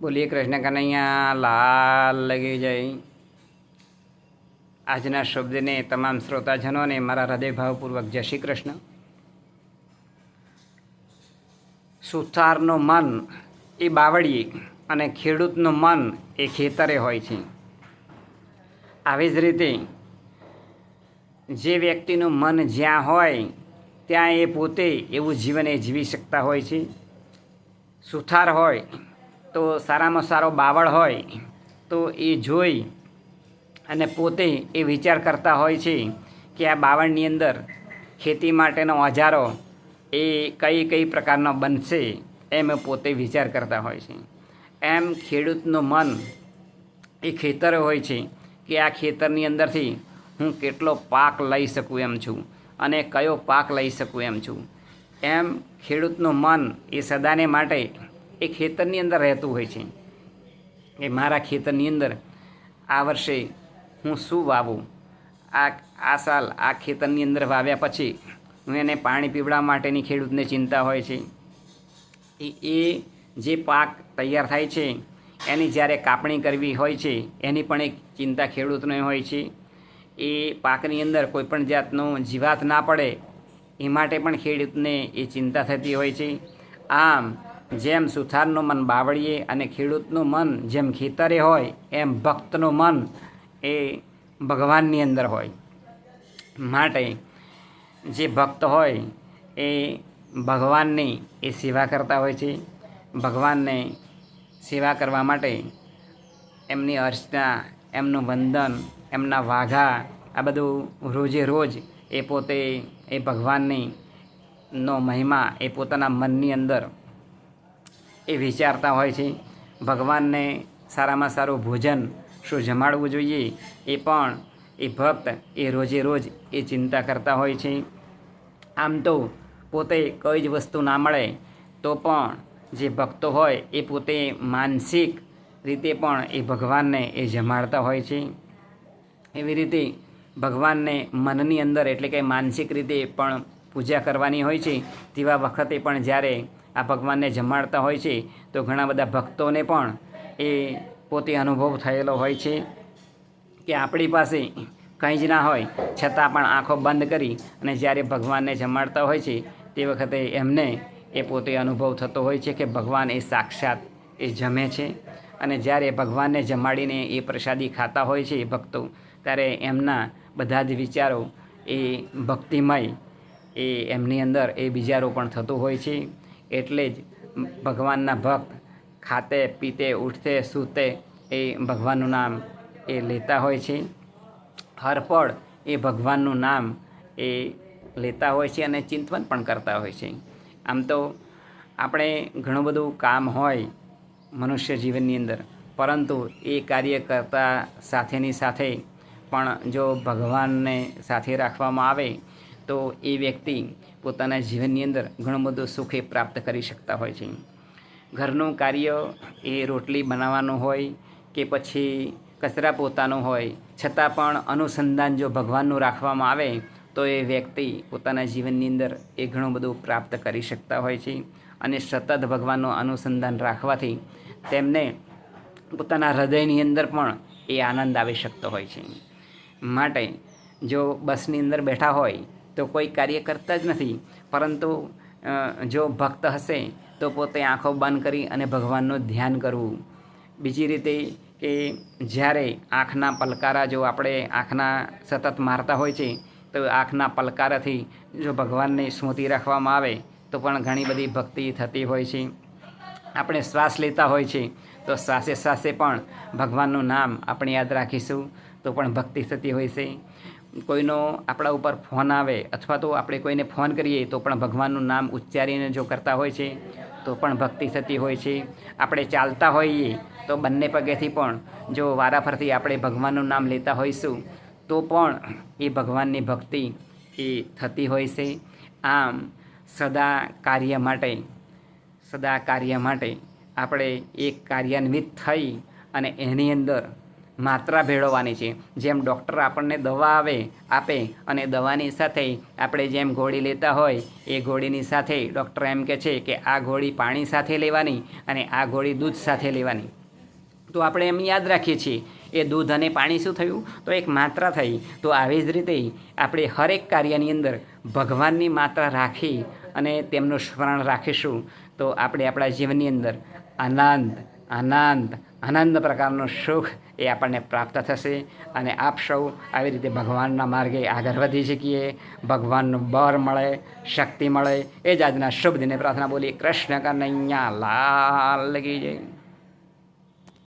બોલીએ કૃષ્ણ કનૈયા, લાલ લગી જાય. આજના શબ્દને તમામ શ્રોતાજનોને મારા હૃદયભાવપૂર્વક જય શ્રી કૃષ્ણ. સુથારનું મન એ બાવળીએ અને ખેડૂતનું મન એ ખેતરે હોય છે. આવી જ રીતે જે વ્યક્તિનું મન જ્યાં હોય, ત્યાં એ પોતે એવું જીવન એ જીવી શકતા હોય છે. સુથાર હોય તો સારામાં સારો બાવળ હોય, તો એ જોઈ અને પોતે એ વિચાર કરતા હોય છે કે આ બાવળની અંદર ખેતી માટેનો ઓજારો એ કઈ કઈ પ્રકારનો બનશે એમ પોતે વિચાર કરતા હોય છે. એમ ખેડૂતનું મન એ ખેતર હોય છે કે આ ખેતરની અંદરથી હું કેટલો પાક લઈ શકું એમ છું અને કયો પાક લઈ શકું એમ છું. એમ ખેડૂતનું મન એ સદાને માટે એ ખેતરની અંદર રહેતું હોય છે. એ મારા ખેતરની અંદર આ વર્ષે હું શું વાવું? આ આ સાલ આ ખેતરની અંદર વાવ્યા પછી હું એને પાણી પીવડાવવા માટેની ખેડૂતને ચિંતા હોય છે. એ એ જે પાક તૈયાર થાય છે, એની જ્યારે કાપણી કરવી હોય છે, એની પણ એક ચિંતા ખેડૂતને હોય છે. એ પાકની અંદર કોઈપણ જાતનું જીવાત ના પડે, એ માટે પણ ખેડૂતને એ ચિંતા થતી હોય છે. આમ જેમ સુથારનું મન બાવળીએ અને ખેડૂતનું મન જેમ ખેતરે હોય, એમ ભક્તનું મન એ ભગવાનની અંદર હોય. માટે જે ભક્ત હોય, એ ભગવાનની એ સેવા કરતા હોય છે. ભગવાનને સેવા કરવા માટે એમની અર્ચના, એમનું વંદન, એમના વાઘા, આ બધું રોજે રોજ એ પોતે એ ભગવાનની નો મહિમા એ પોતાના મનની અંદર એ વિચારતા હોય છે, ભગવાનને સારામાં સારું ભોજન શું જમાડવું જોઈએ? એ પણ એ ભક્ત એ રોજે રોજ એ ચિંતા કરતા હોય છે. આમ તો પોતે કોઈ જ વસ્તુ ના મળે, તો પણ જે ભક્તો હોય એ પોતે માનસિક રીતે પણ એ ભગવાનને એ જમાડતા હોય છે. એવી રીતે ભગવાનને મનની અંદર એટલે કે માનસિક રીતે પણ પૂજા કરવાની હોય છે. તેવા વખતે પણ જ્યારે આ ભગવાનને જમાડતા હોય છે, તો ઘણા બધા ભક્તોને પણ એ પોતે અનુભવ થયેલો હોય છે કે આપણી પાસે કંઈ જ ના હોય, છતાં પણ આંખો બંધ કરી અને જ્યારે ભગવાનને જમાડતા હોય છે, તે વખતે એમને એ પોતે અનુભવ થતો હોય છે કે ભગવાન એ સાક્ષાત એ જમે છે. અને જ્યારે ભગવાનને જમાડીને એ પ્રસાદી ખાતા હોય છે ભક્તો, ત્યારે એમના બધા જ વિચારો એ ભક્તિમય, એ એમની અંદર એ બીજારો પણ થતું હોય છે. એટલે જ ભગવાનના ભક્ત ખાતે, પીતે, ઉઠતે, સૂતે એ ભગવાનનું નામ એ લેતા હોય છે. હરપળ એ ભગવાનનું નામ એ લેતા હોય છે અને ચિંતન પણ કરતા હોય છે. આમ તો આપણે ઘણું બધું કામ હોય મનુષ્ય જીવનની અંદર, પરંતુ એ કાર્ય કરતા સાથેની સાથે પણ જો ભગવાનને સાથે રાખવામાં આવે તો એ વ્યક્તિ પોતાના જીવનની અંદર ઘણું બધું સુખે પ્રાપ્ત કરી શકતા હોય છે. ઘરનું કાર્ય એ રોટલી બનાવવાનું હોય કે પછી કચરા પોતાનો હોય, છતાં પણ અનુસંધાન જો ભગવાનનું રાખવામાં આવે, તો એ વ્યક્તિ પોતાના જીવનની અંદર એ ઘણું બધું પ્રાપ્ત કરી શકતા હોય છે અને સતત ભગવાનનું અનુસંધાન રાખવાથી તેમને પોતાના હૃદયની અંદર પણ એ આનંદ આવી શકતો હોય છે. માટે જો બસની અંદર બેઠા હોય તો કોઈ કાર્ય કરતા જ નથી. પરંતુ જો ભક્ત હશે, તો પોતે આંખો બંધ કરી અને ભગવાનનું ધ્યાન કરવું. બીજી રીતે કે જ્યારે આંખના પલકારા જો આપણે આંખના સતત મારતા હોય છે, તો આંખના પલકારાથી જો ભગવાનને સ્મૃતિ રાખવામાં આવે, તો પણ ઘણી બધી ભક્તિ થતી હોય છે. આપણે શ્વાસ લેતા હોય છે, તો શ્વાસે શ્વાસે પણ ભગવાનનું નામ આપણે યાદ રાખીશું. તો પણ ભક્તિ સતી હોય છે. કોઈનો આપણા ઉપર ફોન આવે અથવા તો આપણે કોઈને ફોન કરીએ તો પણ ભગવાનનું નામ ઉચ્ચારીને જો કરતા હોય છે, તો પણ ભક્તિ સતી હોય છે. આપણે ચાલતા હોઈએ તો બંને પગેથી પણ જો વારાફરતી આપણે ભગવાનનું નામ લેતા હોઈશું, તો પણ એ ભગવાનની ભક્તિ એ થતી હોય છે. આમ સદા કાર્ય માટે, સદા કાર્ય માટે આપણે એક કાર્યાન્વિત થઈ અને એની અંદર માત્રા ભેળવવાની છે. જેમ ડૉક્ટર આપણને દવા આવે, આપે અને દવાની સાથે આપણે જેમ ગોળી લેતા હોય, એ ગોળીની સાથે ડૉક્ટર એમ કહે છે કે આ ગોળી પાણી સાથે લેવાની અને આ ગોળી દૂધ સાથે લેવાની. તો આપણે એમ યાદ રાખીએ છીએ, એ દૂધ અને પાણી શું થયું? તો એક માત્રા થઈ. તો આવી જ રીતે આપણે હરેક કાર્યની અંદર ભગવાનની માત્રા રાખી અને તેમનું સ્મરણ રાખીશું. તો આપણે આપણા જીવનની અંદર આનંદ આનંદ આનંદ પ્રકારનું સુખ એ આપણને પ્રાપ્ત થશે અને આપ સૌ આવી રીતે ભગવાનના માર્ગે આગળ વધી શકીએ, ભગવાનનું બળ મળે, શક્તિ મળે. એ જ આજના શુભ દિને પ્રાર્થના બોલી કૃષ્ણ કનૈયા, લાલ લગી જય.